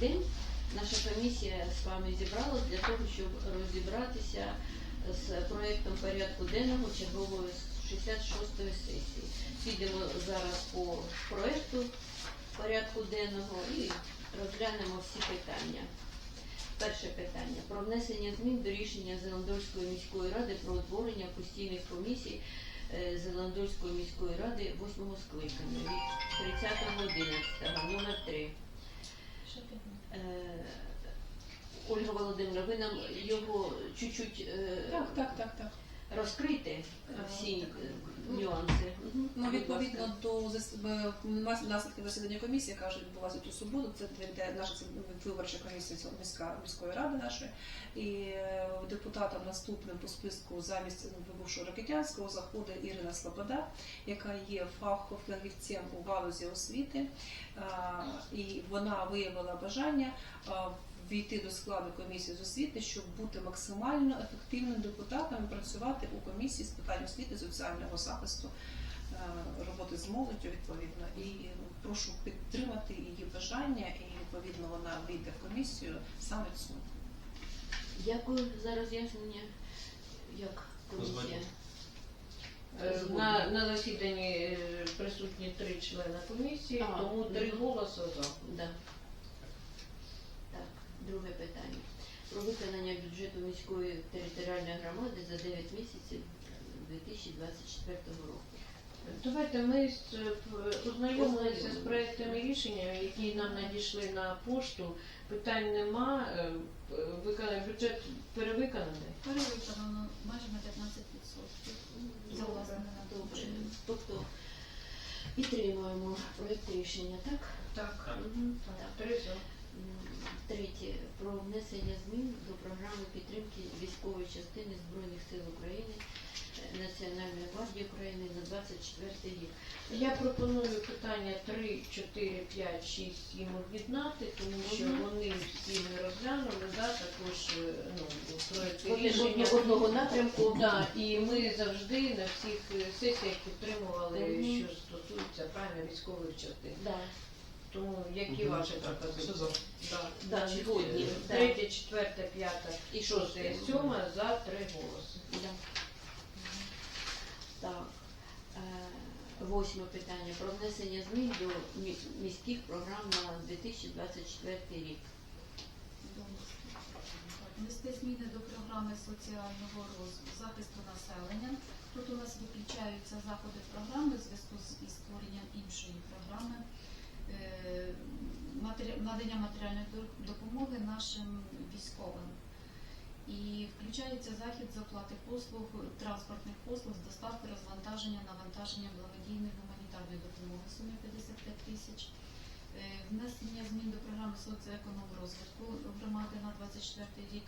день наша комісія з вами зібралась для того, щоб розібратися з проектом порядку денного чергової 66-ї сесії. Підемо зараз по проекту порядку денного і розглянемо всі питання. Перше питання про внесення змін до рішення Зеландольської міської ради про утворення постійних комісій е, Зеландольської міської ради 8 скликання від 30.11 номер 3. Е, Ольга Володимировна, ви нам його чуть-чуть е, Так, так, так, так. Розкрийте всі е, нюанси. Ну, відповідно до зас- б- нас- наслідків засідання комісії, яка вже відбулася цю суботу, це наша виборча комісія міська міської ради нашої. І е, депутатом наступним по списку замість вибувшого Ракетянського заходить Ірина Слобода, яка є фахівцем у галузі освіти. І вона виявила бажання війти до складу комісії з освіти, щоб бути максимально ефективним депутатом і працювати у комісії з питань освіти, соціального захисту, е, роботи з молоддю відповідно. І ну, прошу підтримати її бажання, і відповідно вона вийде в комісію саме цю. Дякую за роз'яснення. Як комісія? Е. На, на засіданні е, присутні три члени комісії, А, тому три голоси за. Да. Друге питання. Про виконання бюджету міської територіальної громади за 9 місяців 2024 року. Давайте ми з- п- ознайомилися з проектами рішення, які нам надійшли на пошту. Питань нема. е, бюджет перевиконаний. Перевиконано майже на 15%. За власними Добре. Тобто підтримуємо проект рішення, так? Так. Мгм. Так, Три за. Третє. Про внесення змін до програми підтримки військової частини Збройних сил України е, Національної гвардії України на 24 рік. Я пропоную питання 3, 4, 5, 6, 7 об'єднати, тому що вони всі ми розглянули, да, також е, ну, проекти Вони рішення. одного напрямку. Да, і ми завжди на всіх сесіях підтримували, Мгм. що стосується правильно військових частин. Да. Тому які Мгм. ваші пропозиції? Да. Да, згодні, да. Третє, четверте, п'яте І і шосте, сьоме за три голоси. Да. Так. Е, Восьме питання. Про внесення змін до мі- міських програм на 2024 рік. Внести зміни до програми соціального роз- захисту населення. Тут у нас виключаються заходи програми в зв'язку з із створенням іншої програми е, надання матеріальної до- допомоги нашим військовим. І включається захід з оплати послуг, транспортних послуг з доставки, розвантаження, навантаження благодійної гуманітарної допомоги сумі 55 тисяч. Е, Внесення змін до програми соціоекономного розвитку громади на 24 рік,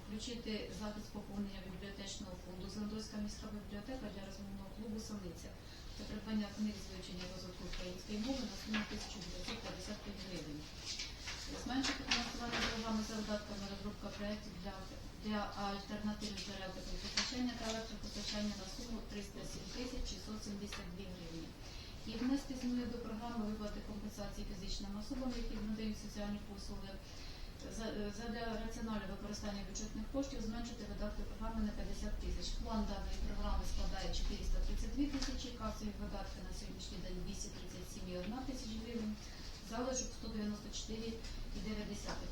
включити захист поповнення бібліотечного фонду Зендойська міська бібліотека для розмовного клубу Сониця та придбання книг з розвитку української мови на суму 1955 гривень. Зменшити фінансування програми за видатками розробка проєктів для, для альтернативних джерел теплопостачання та електропостачання на суму 307 тисяч 672 гривні. І внести зміни до програми виплати компенсації фізичним особам, які надають соціальні послуги. За, за раціонального використання бюджетних коштів зменшити видатки програми на 50 тисяч. План даної програми складає 432 тисячі, касові видатки на сьогоднішній день 237,1 тисяч гривень, залишок 194,9.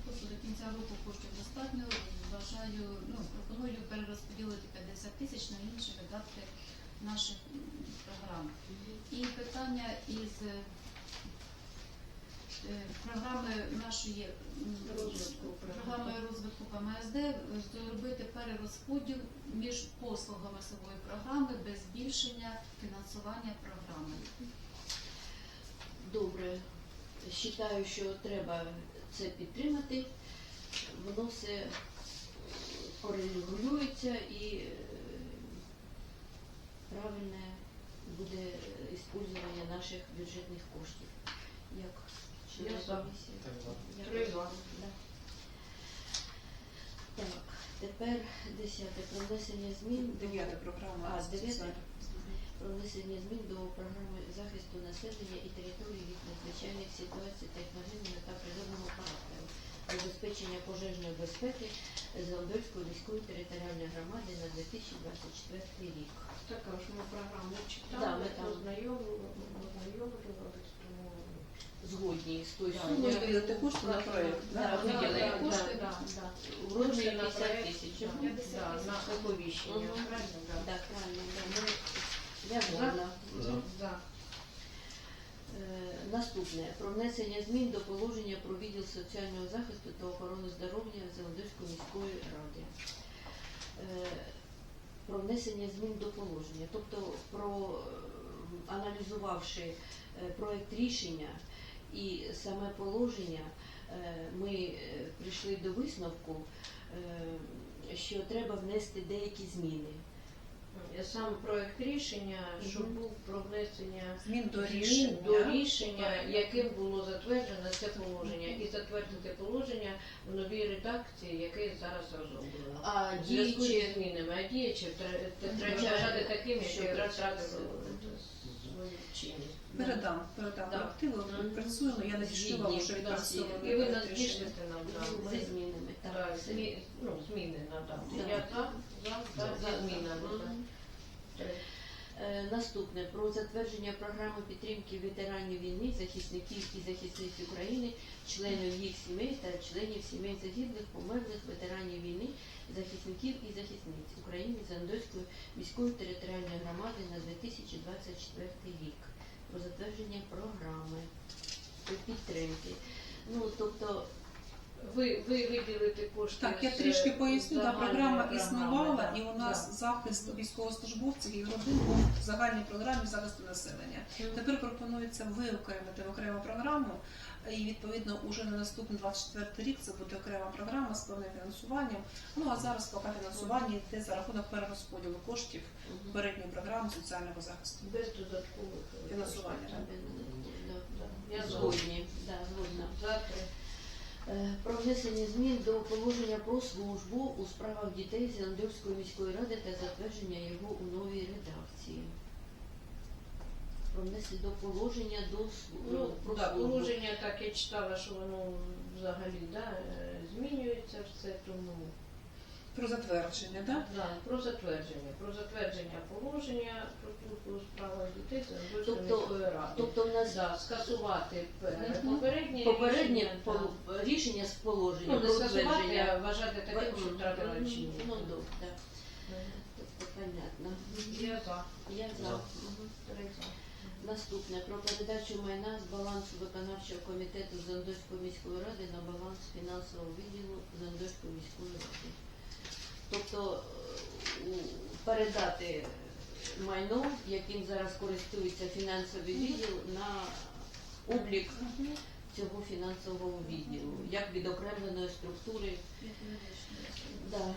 Тобто до кінця року коштів достатньо. Вважаю, ну, пропоную перерозподілити 50 тисяч на інші видатки наших програм. І питання із е, е, програми нашої Розвитку. програми розвитку ПМСД е, зробити перерозподіл між послугами самої програми без збільшення фінансування програми. Добре. Вважаю, що треба це підтримати. Воно все корелюється і е, правильне буде використання наших бюджетних коштів. Як члени Я за. комісії? Так, за. Я Три за. Да. Так, тепер десяте. Про внесення змін до Дев'ята програма. А, дев'ята. про внесення змін до програми захисту населення і території від надзвичайних ситуацій техногенного та природного характеру. забезпечення пожежної безпеки Зеландольської міської територіальної громади на 2024 рік. Також ми програму Да, читали, ми там- ознайомлювали, ознайомлювались, тому Згодні з тою Да, сумою. ми виділити кошти на проект, Да, да? виділили Да, кошти. да, да, да. В розмірі Кошти на 50 проект, тисяч. да, да, на оповіщення, правильно? Да. Так, правильно, да. Ми, я згодна. Е, Наступне про внесення змін до положення про відділ соціального захисту та охорони здоров'я Зеландольської міської ради. Про внесення змін до положення, тобто про е, аналізувавши е, проект рішення і саме положення, е, ми прийшли до висновку, що треба внести деякі зміни. Сам проект рішення, що був про внесення Змін до рішення. до рішення, яким було затверджено це положення, і затвердити положення в новій редакції, яке зараз розроблено. А зв'язку діючі з змінами, а діючі Вважаю, вважати такими, що що втратили втратили свою. Передам, передам Да. колективу, Мгм. працюємо, я надішлю вам що вже да, відпрацьований І ви нас рішення. нам да, зі змінами. Так, да, змі, ну, зміни надати. Да. Я за, за, за, За, за змінами. Мгм. да. Е, Наступне про затвердження програми підтримки ветеранів війни, захисників і захисниць України, членів їх сімей та членів сімей загиблих, померлих ветеранів війни, захисників і захисниць України Зандойської міської територіальної громади на 2024 рік. Про затвердження програми підтримки. Ну тобто Ви, ви виділите кошти. Так, я з, трішки поясню, та загальної програма програми, існувала, і у нас да. захист військовослужбовців і родин був в загальній програмі захисту населення. Тепер пропонується виокремити в окрему програму, і відповідно уже на наступний 24 рік це буде окрема програма з певним фінансуванням. Ну а зараз поки фінансування йде за рахунок перерозподілу коштів мгм. передньої програми соціального захисту. Без додаткових е, Фінансування. Я Згодні, да, згодна. Про внесення змін до положення про службу у справах дітей Зеландольської міської ради та затвердження його у новій редакції. Про внесення до положення до Ну, про да, службу. положення так я читала, що воно взагалі да, е, змінюється все, тому Про затвердження, так? да, про затвердження. Про затвердження положення про службу у справах дітей Тобто- міської ради. Тобто в нас Да, скасувати попереднє, попереднє рішення, да. рішення з положення Ну, не скасувати, а затвердження. вважати таким, що втратила Мгм. чинність. Ну, добре, так. Тобто, понятно. Я за. Я за. За. Мгм. Три за. Наступне про передачу майна з балансу виконавчого комітету Зандойської міської ради на баланс фінансового відділу Зандойської міської ради. Тобто е, передати майно, яким зараз користується фінансовий відділ, на облік цього фінансового відділу, як відокремленої структури. Да.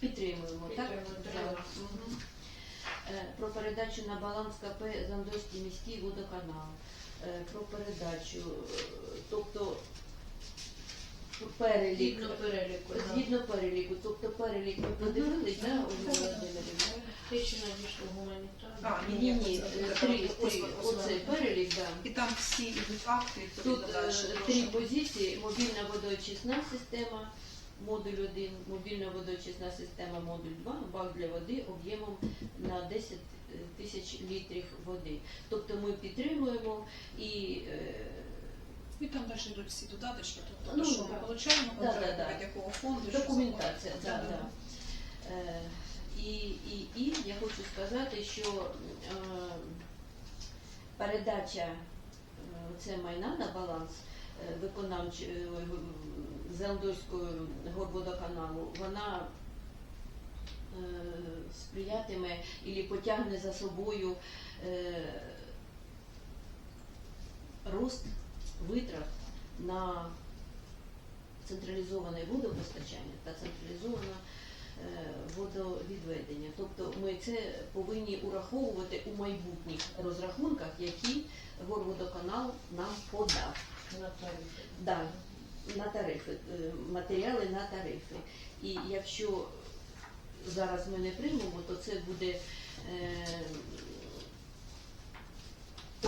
Підтримуємо, так? Підтримуємо. Е, Про передачу на баланс КП Зандойський міський водоканал. Е, Про передачу, тобто перелік. Згідно переліку. да. Згідно переліку, тобто перелік ми подивились, да, Ольга Володимирівна? Те, що надійшло гуманітарне. А, Ні, ні, е, три, три, оцей перелік, да. І там всі йдуть акти, Тут е, далі. три позиції: мобільна водоочисна система, модуль 1, мобільна водоочисна система, модуль 2, бак для води об'ємом на 10 тисяч літрів води. Тобто ми підтримуємо і е, І там далі йдуть всі додаточки, тобто Ну, що ми отримуємо, Да, да, да. якого фонду. документація. Да, заходить. да. Е, і, і, і я хочу сказати, що е, передача е, це майна на баланс е, виконавч е, Зеландольського горводоканалу, вона е, сприятиме і потягне за собою е, рост витрат на централізоване водопостачання та централізоване е, водовідведення. Тобто ми це повинні ураховувати у майбутніх розрахунках, які горводоканал нам подав. На тарифи. Да, на тарифи, е, матеріали на тарифи. І якщо зараз ми не приймемо, то це буде е,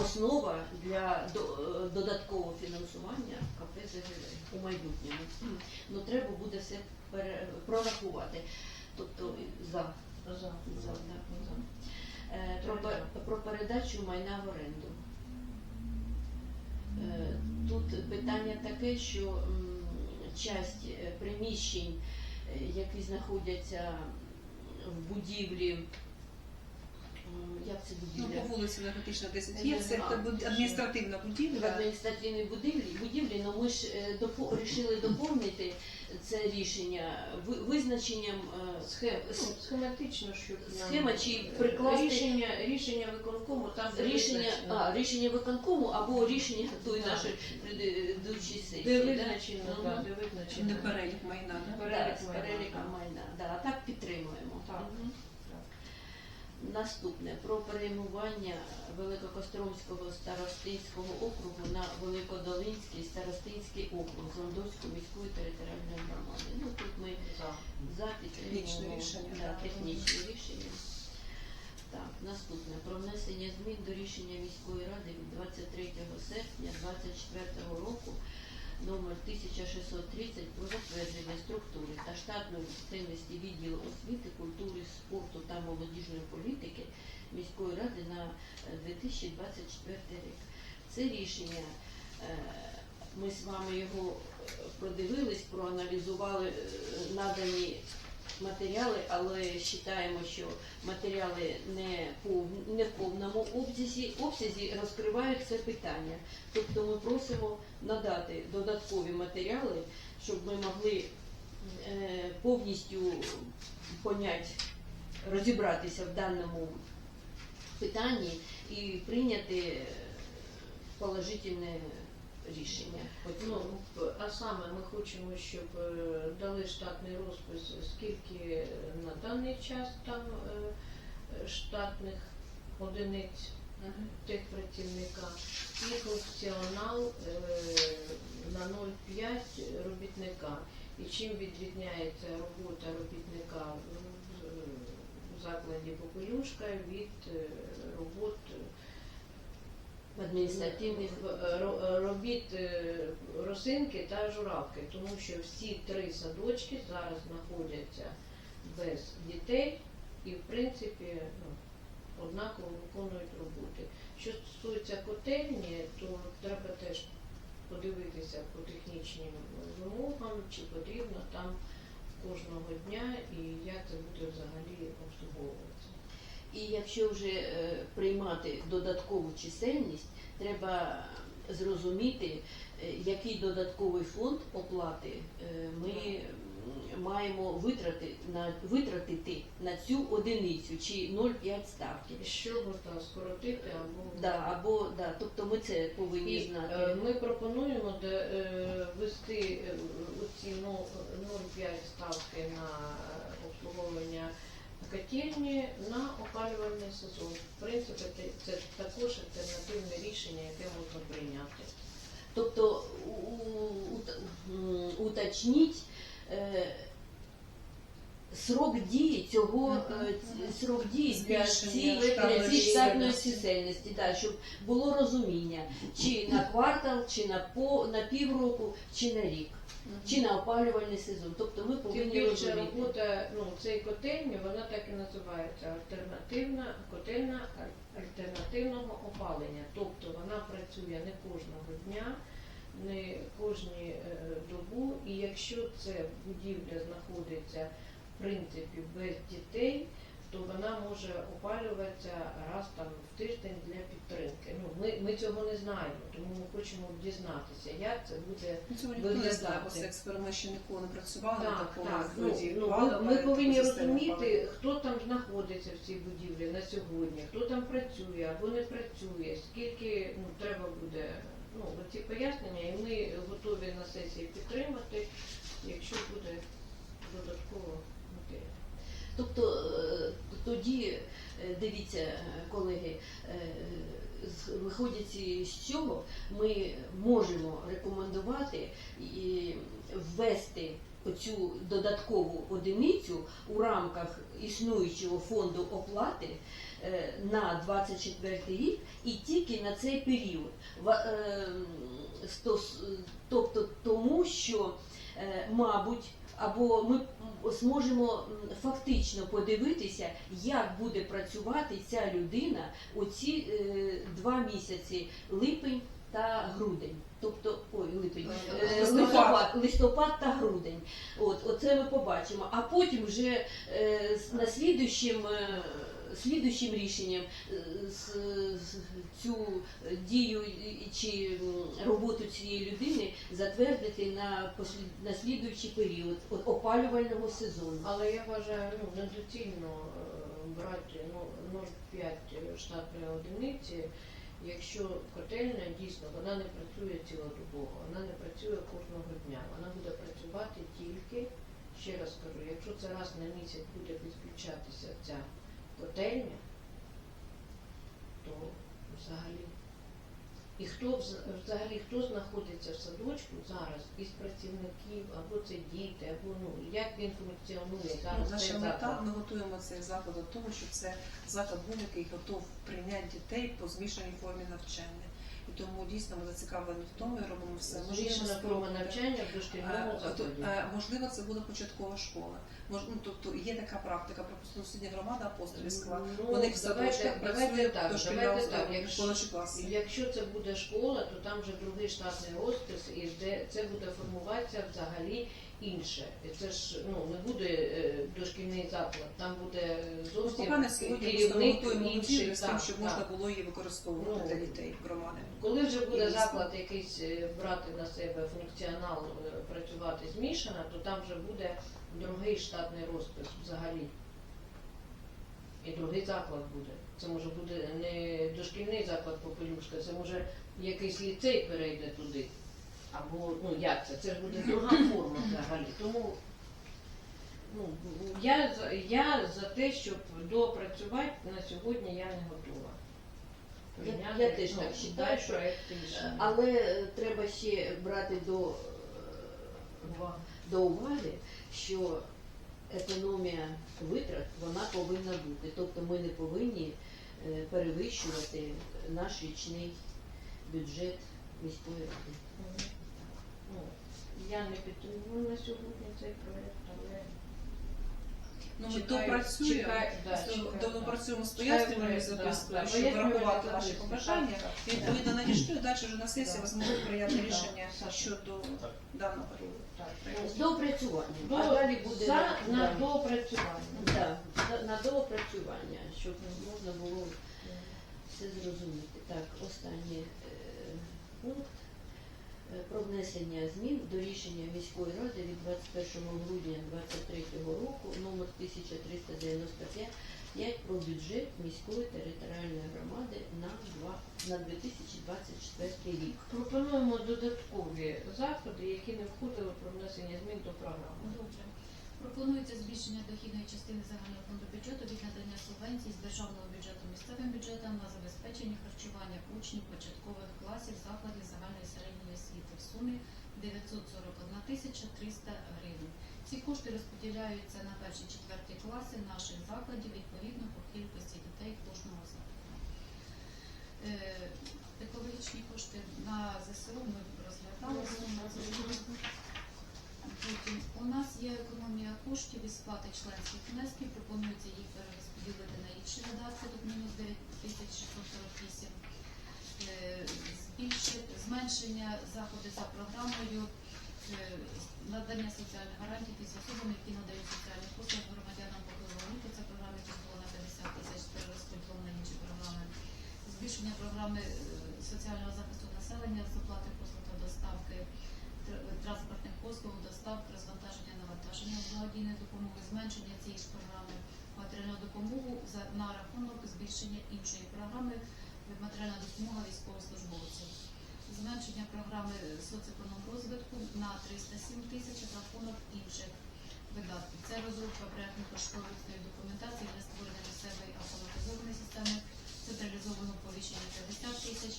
основа для е, додаткового фінансування КП ЗГВ у майбутньому. Ну треба буде все прорахувати. Тобто за. За. За, да, за. Е, Про, про передачу майна в оренду. Е, Тут питання таке, що часть приміщень, які знаходяться в будівлі, як це Ну, будівля? по вулиці Енергетична 10 є, це буд- адміністративна в будівля. адміністративній будівлі, будівлі, але ми ж е, допо- рішили доповнити це рішення ви- визначенням е, Схем, с- схематично, щоб нам- Схема чи прикласти- рішення, рішення виконкому там де рішення, визначено. а, рішення виконкому або рішення тої Так. нашої предыдущої сесії. де да? визначено, Мгм. да, де визначено. Не перелік майна. да? Да, перелік з майна, переліком майна. Да, а так підтримуємо. Так. Мгм. Наступне про перейменування Великокостромського старостинського округу на Великодолинський старостинський округ Зондовської міської територіальної громади. Ну тут ми За. за підтримуємо рішення, да, так. технічне рішення. Так, наступне про внесення змін до рішення міської ради від 23 серпня 2024 року номер 1630 про затвердження структури та штатної чисельності відділу освіти, культури, спорту та молодіжної політики міської ради на е, 2024 рік. Це рішення, е, ми з вами його е, продивились, проаналізували е, надані матеріали, але вважаємо, що матеріали не, не в повному обсязі, обсязі розкривають це питання. Тобто ми просимо надати додаткові матеріали, щоб ми могли е, повністю поняти, розібратися в даному питанні і прийняти положительне рішення. Ну, а саме ми хочемо, щоб е, дали штатний розпис, скільки на даний час там е, штатних одиниць Мгм. техпрацівника і функціонал е, на 0,5 робітника. І чим відрізняється робота робітника в, закладі Попелюшка від робот Адміністративних ро- е, робіт е, росинки та журавки, тому що всі три садочки зараз знаходяться без дітей і в принципі ну, однаково виконують роботи. Що стосується котельні, то треба теж подивитися по технічним вимогам, чи потрібно там кожного дня і як це буде взагалі обслуговуватися. І якщо вже е, приймати додаткову чисельність, треба зрозуміти, е, який додатковий фонд оплати е, ми маємо витрати на, витратити на цю одиницю чи 0,5 ставки. Що можна скоротити або Да, або, да, тобто ми це повинні І, знати. Ми пропонуємо де, ввести е, оці ну, 0,5 ставки на обслуговування котельні на опалювальний сезон. В принципі, це- також альтернативне рішення, яке можна прийняти. Тобто уточніть е, срок дії цього, е, срок дії для цієї штатної чисельності, да, щоб було розуміння, чи на квартал, чи на по на півроку, чи на рік, чи на опалювальний сезон. Тобто ми Тим повинні більше розуміти. робота ну, цієї котельні, вона так і називається альтернативна котельна аль- альтернативного опалення. Тобто вона працює не кожного дня, не кожні е, добу, і якщо це будівля знаходиться в принципі без дітей, то вона може опалюватися раз там в тиждень для підтримки. Ну, ми, ми цього не знаємо, тому ми хочемо дізнатися, як це буде Цього ніхто не Виглядати. знає, бо це експеримент ще ніколи не працював на Так, такому так. Ну, ну, ми, ми повинні розуміти, палива. хто там знаходиться в цій будівлі на сьогодні, хто там працює або не працює, скільки ну, треба буде ну, ці пояснення, і ми готові на сесії підтримати, якщо буде додатково матеріал. Тобто е, тоді, е, дивіться, е, колеги, е, виходячи з цього, ми можемо рекомендувати і ввести оцю додаткову одиницю у рамках існуючого фонду оплати на 24 рік і тільки на цей період. Тобто тому, що, мабуть, або ми зможемо фактично подивитися, як буде працювати ця людина у ці е, два місяці липень та грудень. Тобто, ой, липень, Е, е, листопад. листопад, та грудень. От, оце ми побачимо. А потім вже е, на слідущим, слідущим рішенням е, цю дію чи роботу цієї людини затвердити на, слідуючий період опалювального сезону. Але я вважаю ну, недоцільно е, брати ну, 0,5 штатної одиниці, якщо котельня дійсно вона не працює цілодобово, вона не працює кожного дня. Вона буде працювати тільки, ще раз кажу, якщо це раз на місяць буде підключатися ця котельня, то взагалі. І хто взагалі хто знаходиться в садочку зараз із працівників, або це діти, або ну як він функціонує зараз цей Наша мета, ми готуємо цей заклад до того, щоб це заклад був, який готов прийняти дітей по змішаній формі навчання. І тому дійсно ми зацікавлені в тому і робимо все. можливо, форма навчання в Е, дошкільному то- закладі. е, Можливо, це буде початкова школа. Мож, ну, тобто є така практика, припустимо, сусідня громада апостольська. Ну, Вони в садочках давайте так, давайте так. Якщо, класи. якщо це буде школа, то там вже другий штатний розпис, і де це буде формуватися взагалі інше. Це ж ну не буде е, дошкільний заклад, там буде Ну, зовсім на сьогодні керівник інший. з тим, щоб так. можна було її використовувати Ну, для дітей громади. Коли вже буде заклад якийсь е, брати на себе функціонал е, працювати змішано, то там вже буде другий штатний розпис взагалі. І другий заклад буде. Це може буде не дошкільний заклад Попелюшка, це може якийсь ліцей перейде туди. Або ну як це? Це ж буде друга форма взагалі. Тому ну, я, я за те, щоб допрацювати на сьогодні я не готова. Я- я теж ну, так вважаю, що-. Але е, треба ще брати до, е, Увага. До уваги, що економія витрат вона повинна бути. Тобто ми не повинні е, перевищувати наш річний бюджет міської ради. Ну, я не підтримую на сьогодні цей проект, але Ну, ми допрацюємо, да. допрацюємо з пояснювальною запискою, щоб врахувати ваші побажання. Відповідно надійшли, далі вже на сесії ви зможете прийняти рішення щодо даного. З доопрацюванням. До, а далі буде за, на- да. доопрацювання. Да, на- на доопрацювання, щоб можна було все зрозуміти. Так, останнє е, пункт про внесення змін до рішення міської ради від 21 грудня 2023 року номер 1395 про бюджет міської територіальної громади на, два, на 2024 рік. Пропонуємо додаткові заходи, які не входили про внесення змін до програми. Добре. Пропонується збільшення дохідної частини загального фонду бюджету від надання субвенцій з державного бюджету місцевим бюджетам на забезпечення харчування учнів початкових класів закладів загальної середньої освіти в сумі 941 тисяча 300 гривень. Ці кошти розподіляються на перші четверті класи наших закладів відповідно по кількості дітей кожного закладу. Е, Екологічні кошти на ЗСУ ми розглядали. Потім у нас є економія коштів із сплати членських внесків. Пропонується їх перерозподілити на інші видатки, тут мінус 9648. Е, збільшити зменшення заходи за програмою е, надання соціальних гарантій із особами, які надають соціальні послуги громадянам похилого. Це програми які було на 50 тисяч перерозподілено на інші програми. Збільшення програми е, соціального захисту населення з оплати послуг та доставки транспортних послуг, доставки, розвантаження, навантаження благодійної допомоги, зменшення цієї ж програми матеріальну допомогу на рахунок збільшення іншої програми матеріальна допомога військовослужбовців. Зменшення програми соцекономрозвитку на 307 тисяч рахунок інших видатків. Це розробка проєктно-кошторисної документації для створення місцевої автоматизованої системи, централізованого повіщення 50 тисяч,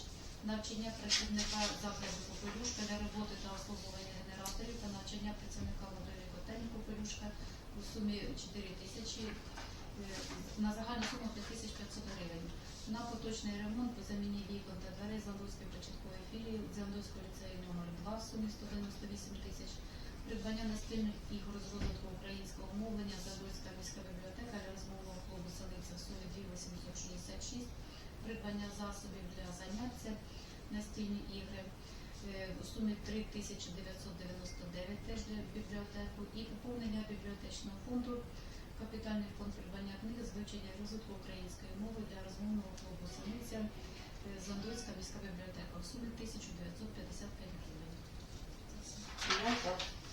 навчання працівника закладу попелюшка для роботи та обслуговування генераторів та навчання працівника модулі Артемко Пелюшка у сумі 4 тисячі е, на загальну суму 5500 гривень. На поточний ремонт по заміні вікон та дверей Зандовської початкової філії Зандовського ліцею номер 2 в сумі 198 тисяч. Придбання настільних ігор з розвитку українського мовлення Зандовська міська бібліотека для розмовного клубу Селиця в сумі 2866. Придбання засобів для заняття настільні ігри. У сумі 3999 теж для бібліотеку. І поповнення бібліотечного фонду. Капітальний фонд придбання книги з розвитку української мови для розмовного клубу Синиця е, міська бібліотека. У сумі 1955 гривень.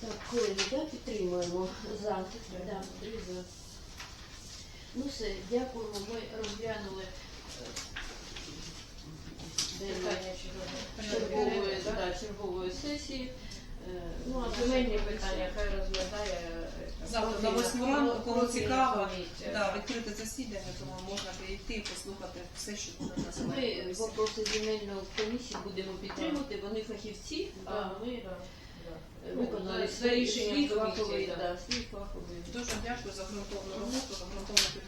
Так, колеги, підтримуємо за. Ну все, дякуємо. Ми розглянули е, Питання чергової, да, чергової сесії. Е, Ну, а земельні питання хай розглядає е, Завтра на восьму ранку, кому цікаво. Да, відкрите засідання, тому можна прийти і послухати все, що буде на земельній Ми комісії. вопроси земельної комісії будемо підтримувати. Вони фахівці, а Да, ми да, да. виконали рішенням комісії, да. да, свій фаховий. Дуже дякую за ґрунтовну роботу, за ґрунтовну